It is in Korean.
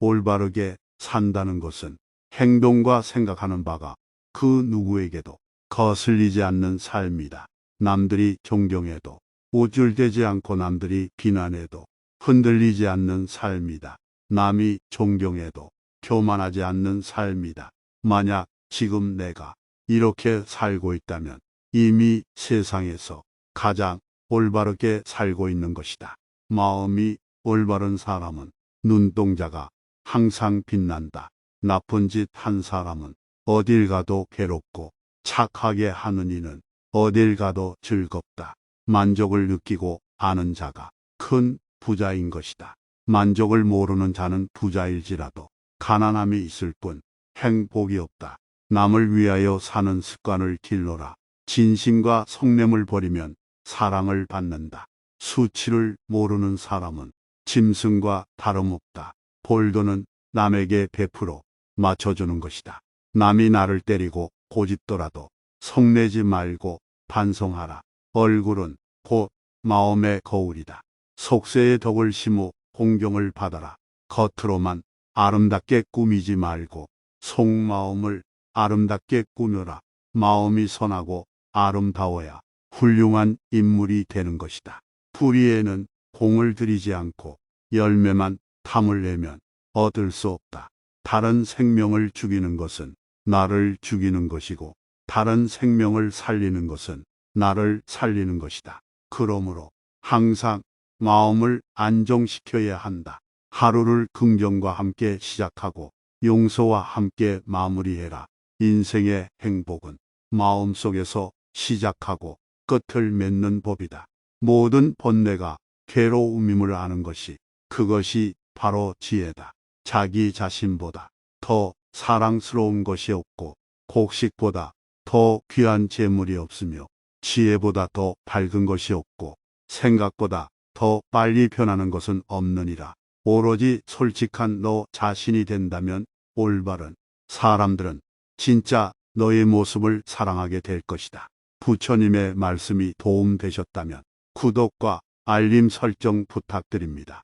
올바르게 산다는 것은 행동과 생각하는 바가 그 누구에게도 거슬리지 않는 삶이다. 남들이 존경해도 우쭐대지 않고 남들이 비난해도 흔들리지 않는 삶이다. 남이 존경해도 교만하지 않는 삶이다. 만약 지금 내가 이렇게 살고 있다면 이미 세상에서 가장 올바르게 살고 있는 것이다. 마음이 올바른 사람은 눈동자가 항상 빛난다. 나쁜 짓 한 사람은 어딜 가도 괴롭고 착하게 하는 이는 어딜 가도 즐겁다. 만족을 느끼고 아는 자가 큰 부자인 것이다. 만족을 모르는 자는 부자일지라도 가난함이 있을 뿐 행복이 없다. 남을 위하여 사는 습관을 길러라. 진심과 성냄을 버리면 사랑을 받는다. 수치를 모르는 사람은 짐승과 다름없다. 볼도는 남에게 베풀어 맞춰주는 것이다. 남이 나를 때리고 고집더라도 성내지 말고 반성하라. 얼굴은 곧 마음의 거울이다. 속세의 덕을 심어 공경을 받아라. 겉으로만 아름답게 꾸미지 말고 속마음을 아름답게 꾸며라. 마음이 선하고 아름다워야 훌륭한 인물이 되는 것이다. 뿌리에는 공을 들이지 않고 열매만 탐을 내면 얻을 수 없다. 다른 생명을 죽이는 것은 나를 죽이는 것이고 다른 생명을 살리는 것은 나를 살리는 것이다. 그러므로 항상 마음을 안정시켜야 한다. 하루를 긍정과 함께 시작하고 용서와 함께 마무리해라. 인생의 행복은 마음 속에서 시작하고 끝을 맺는 법이다. 모든 번뇌가 괴로움임을 아는 것이 그것이 바로 지혜다. 자기 자신보다 더 사랑스러운 것이 없고 곡식보다 더 귀한 재물이 없으며 지혜보다 더 밝은 것이 없고 생각보다 더 빨리 변하는 것은 없느니라. 오로지 솔직한 너 자신이 된다면 올바른 사람들은 진짜 너의 모습을 사랑하게 될 것이다. 부처님의 말씀이 도움되셨다면 구독과 알림 설정 부탁드립니다.